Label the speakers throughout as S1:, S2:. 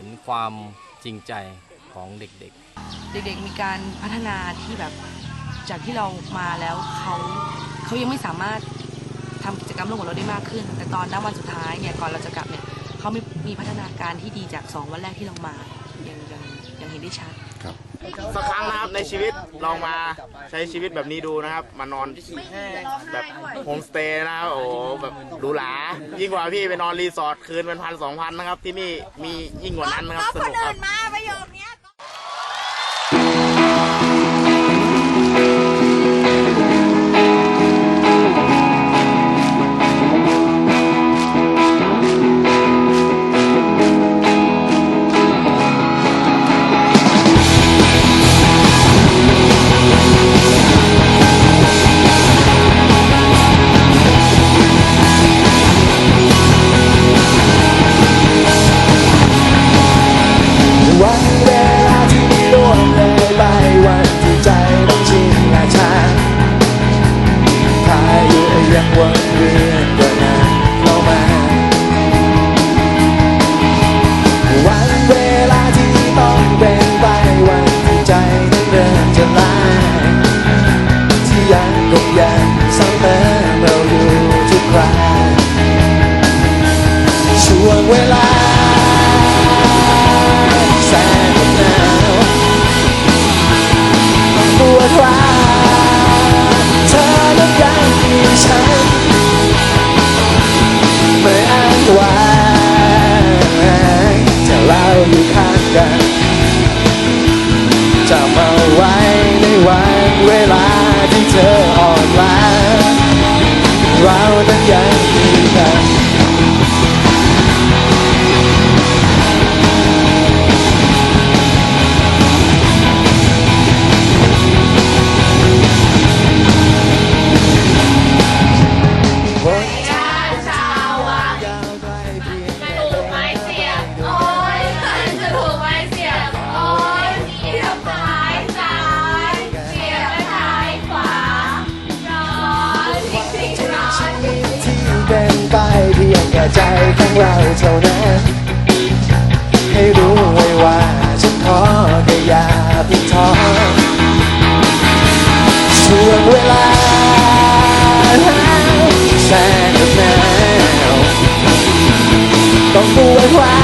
S1: ห็นความจริงใจของเด็กๆ
S2: เด็กๆมีการพัฒนาที่แบบจากที่เรามาแล้วเขาเขายังไม่สามารถทำกิจกรรมร่วมกับเราได้มากขึ้น แต่ตอนณวันสุดท้ายเนี่ยก่อนเราจะกลับเนี่ยเขามีมีพัฒนาการที่ดีจากสองวันแรกที่เรามายังยังยังเห็นได้ชัด
S3: สักครั้งนะครับในชีวิตลองมาใช้ชีวิตแบบนี้ดูนะครับ มานอนแบบโฮมสเตย์นะครับโอ้โหแบบหรูหรายิ่งกว่าพี่ไปนอนรีสอร์ทคืนเป็นพันสองพันนะครับ ที่นี่มียิ่งกว่านั้นนะครับสนุกครับ
S4: มาประโย
S5: จะมาไว้ในวันเวลาที่เธออ่อนล้าเรานั้นยังาเท่านั้น ให้รู้ไว้ว่าฉันขอแค่อย่าเพิงท้อช่วงเวลาแสนหนาวต้องปวดร้า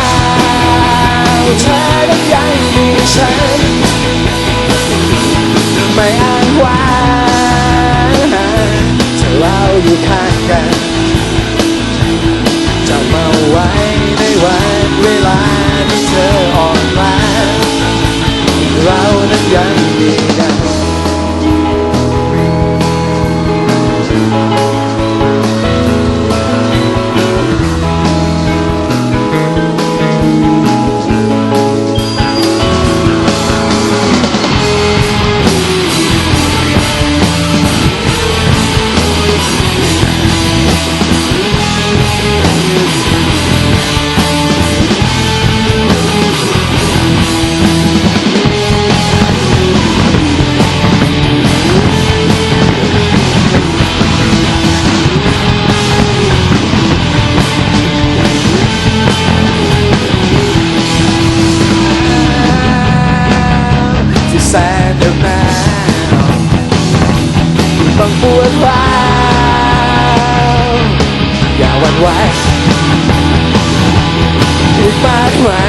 S5: วเธอนั้นยังมีฉัน ไม่อ้างว้างจะเล่าอยู่ข้างกัน จะมาไว้ในวันเวลาที่เธออ่อนล้าเรานั้นยังมี วั่นไหวอีกมากมา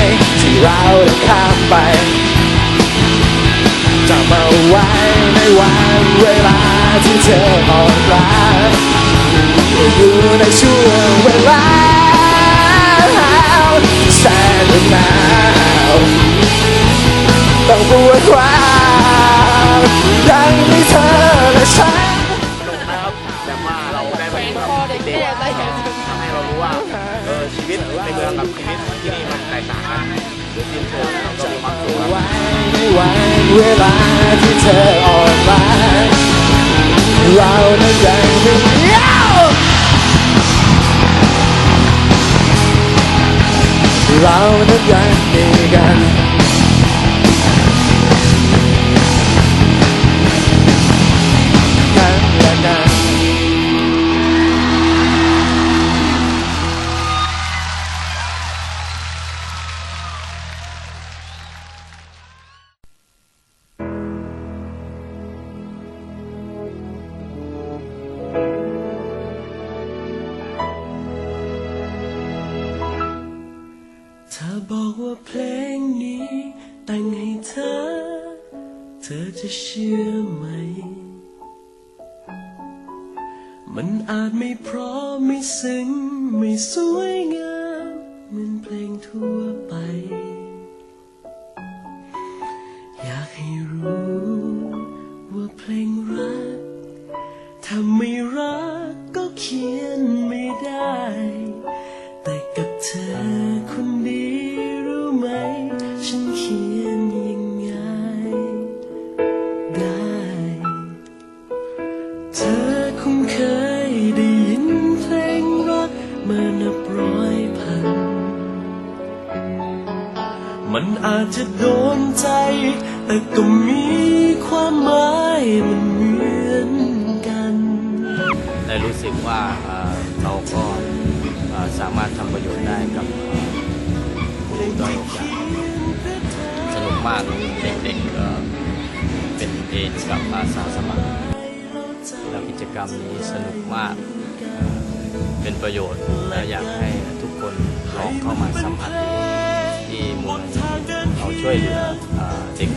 S5: ยที่เราได้ข้ามไปจะมาไว้ในวันเวลาที่เธออ่อนล้าอยู่ในช่วงเวลาแสนหนาวต้องปวดร้าวยังมีเธอและฉัน
S3: ชีวิตในเมืองกับชีวิตที่นี่มันแตกต่างกันหรือสิ้นเชิงเราก็มีความสุขครับ
S5: ไว้ในวันเวลาที่เธออ่อนล้าเรานั้นยังไม่เดีย
S1: วเรานั้นยังมีกัน จะเชื่อไหม มันอาจไม่เพราะไม่ซึ้ง ไม่สวยงามเหมือนเพลงทั่ว มันอาจจะโดนใจ แต่ก็มีความหมายมันเหมือนกัน
S6: ได้รู้สึกว่าเราก็สามารถทำประโยชน์ได้กับผู้ด้อยโอกาสสนุกมากเด็กๆเป็นเองกับอาสาสมัครแล้วกิจกรรมนี้สนุกมากเอ่อเป็นประโยชน์และอยากให้ทุกคนลองเข้ามาสัมผัสที่มูลนิธิ เราช่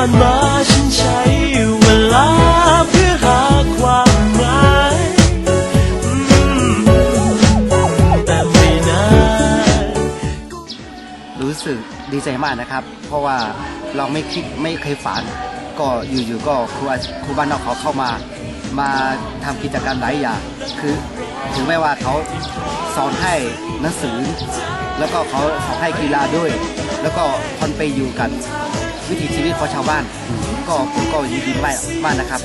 S6: า
S1: นมาฉันใช้เวลาเพื่อหาความหมายแต่ไม่นาน
S7: รู้สึกดีใจมากนะครับ เพราะว่าเราไม่คิดไม่เคยฝัน ก็อยู่ๆก็ครูครูบ้านนอกเขาเข้ามามาทำกิจกรรมหลายอย่างคือถึงแม้ว่าเขาสอนให้หนังสือ แล้วก็เขาสอนให้กีฬาด้วย แล้วก็คนไปอยู่กัน วิถีชีวิตของชาวบ้าน ก็ผมก็ยินดีไมาก
S1: มานนะ
S3: ครับ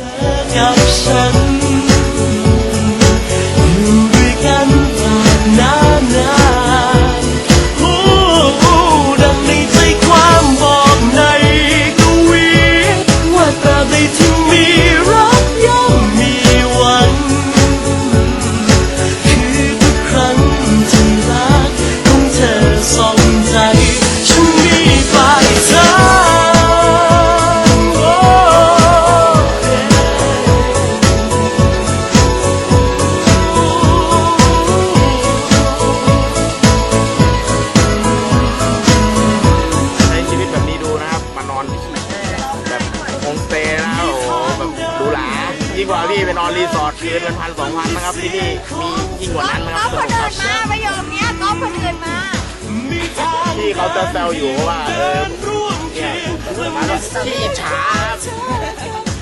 S3: นอนรีสอร์ทคืนเป็นพันสองพันนะครับที่นี่มียิ่งกว่านั้นนะครับสนุกครับ
S8: มาประโยคเนี้ยก๊อฟคนอื่นมา
S3: ที่เขาจะแซวอยู่เพราะว่าเออเนี่ยมาแบบที่อิจฉาครับ